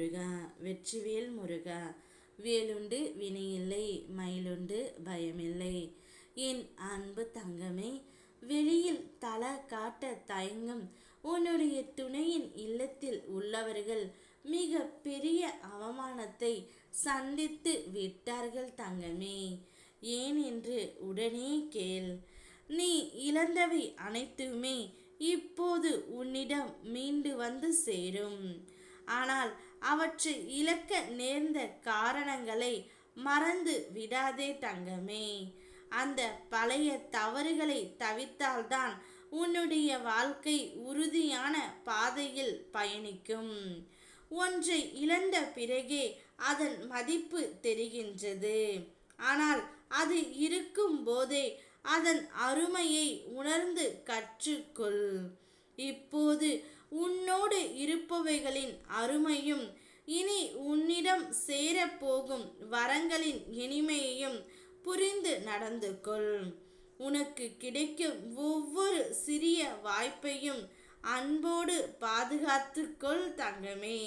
முருகா வெற்றிவேல் முருகா வேலுண்டு வினையில்லை மயிலுண்டு பயமில்லை. என் அன்பு தங்கமே வெளியில் தல காட்ட தயங்கும் உன்னுடைய துணையின் இல்லத்தில் உள்ளவர்கள் மிக பெரிய அவமானத்தை சந்தித்து விட்டார்கள் தங்கமே. ஏன் என்று உடனே கேள். நீ இழந்தவை அனைத்துமே இப்போது உன்னிடம் மீண்டு வந்து சேரும். ஆனால் அவற்றை இழக்க நேர்ந்த காரணங்களை மறந்து விடாதே தங்கமே. அந்த பழைய தவறுகளை தவித்தால்தான் உன்னுடைய வாழ்க்கை உறுதியான பாதையில் பயணிக்கும். ஒன்றை இழந்த பிறகே அதன் மதிப்பு தெரிகின்றது. ஆனால் அது இருக்கும் போதே அதன் அருமையை உணர்ந்து கற்றுக்கொள். இப்போது உன்னோடு இருப்பவைகளின் அருமையும் இனி உன்னிடம் சேரப்போகும் வரங்களின் இனிமையையும் புரிந்து நடந்து கொள் உனக்கு கிடைக்கும் ஒவ்வொரு சிறிய வாய்ப்பையும் அன்போடு பாதுகாத்துக்கொள் தங்கமே.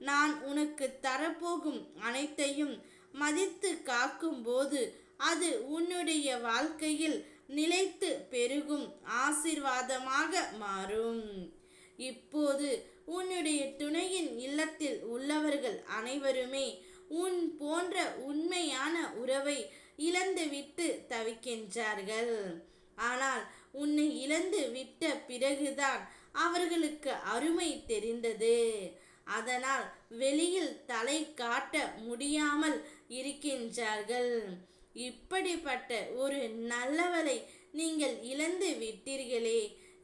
நான் உனக்கு தரப்போகும் அனைத்தையும் மதித்து காக்கும் போது அது உன்னுடைய வாழ்க்கையில் நிலைத்து பெருகும் ஆசிர்வாதமாக மாறும். இப்போது உன்னுடைய துணையின் இல்லத்தில் உள்ளவர்கள் அனைவருமே உன் போன்ற உண்மையான உறவை இழந்துவிட்டு தவிக்கின்றார்கள். ஆனால் உன்னை இழந்து விட்ட பிறகுதான் அவர்களுக்கு அருமை தெரிந்தது. அதனால் வெளியில் தலை காட்ட முடியாமல் இருக்கின்றார்கள். இப்படிப்பட்ட ஒரு நல்லவளை நீங்கள் இழந்து விட்டீர்களே.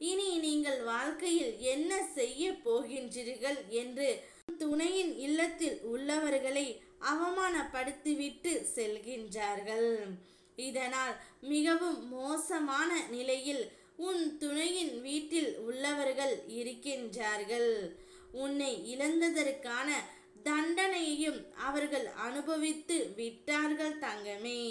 இனி நீங்கள் வாழ்க்கையில் என்ன செய்ய போகின்றீர்கள் என்று துணையின் இல்லத்தில் உள்ளவர்களை அவமானப்படுத்திவிட்டு செல்கின்றார்கள். இதனால் மிகவும் மோசமான நிலையில் உன் துணையின் வீட்டில் உள்ளவர்கள் இருக்கின்றார்கள். உன்னை இழந்ததற்கான அவர்கள் அனுபவித்து விட்டார்கள் தங்கமே.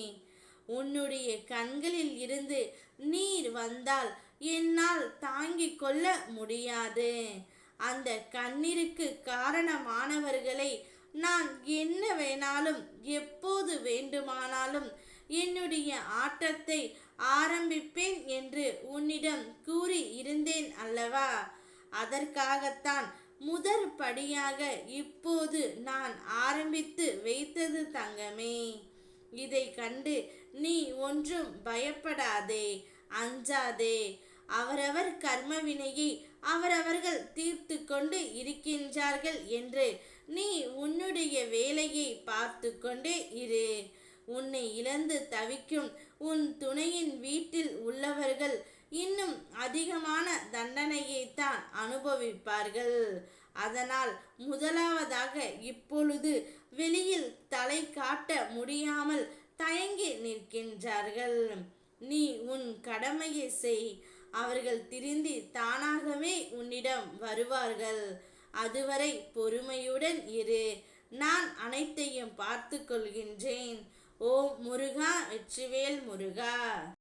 உன்னுடைய கண்களில் இருந்து நீர் வந்தால் என்னால் தாங்கிக் கொள்ள முடியாது. அந்த கண்ணீருக்கு காரணமானவர்களை நான் என்ன வேணாலும் எப்போது வேண்டுமானாலும் என்னுடைய ஆட்டத்தை ஆரம்பிப்பேன் என்று உன்னிடம் கூறி இருந்தேன் அல்லவா? அதற்காகத்தான் முதற் படியாக இப்போது நான் ஆரம்பித்து வைத்தது தங்கமே. இதை கண்டு நீ ஒன்றும் பயப்படாதே அஞ்சாதே. அவரவர் கர்ம வினையை அவரவர்கள் தீர்த்து கொண்டு இருக்கின்றார்கள் என்று நீ உன்னுடைய வேலையை பார்த்து கொண்டே இரு. உன்னை இழந்து தவிக்கும் உன் துணையின் வீட்டில் உள்ளவர்கள் இன்னும் அதிகமான தண்டனையைத்தான் அனுபவிப்பார்கள். அதனால் முதலாவதாக இப்பொழுது வெளியில் தலை காட்ட முடியாமல் தயங்கி நிற்கின்றார்கள். நீ உன் கடமையை செய். அவர்கள் திருந்தி தானாகவே உன்னிடம் வருவார்கள். அதுவரை பொறுமையுடன் இரு. நான் அனைத்தையும் பார்த்து கொள்கின்றேன். ஓ முருகா வெற்றிவேல் முருகா!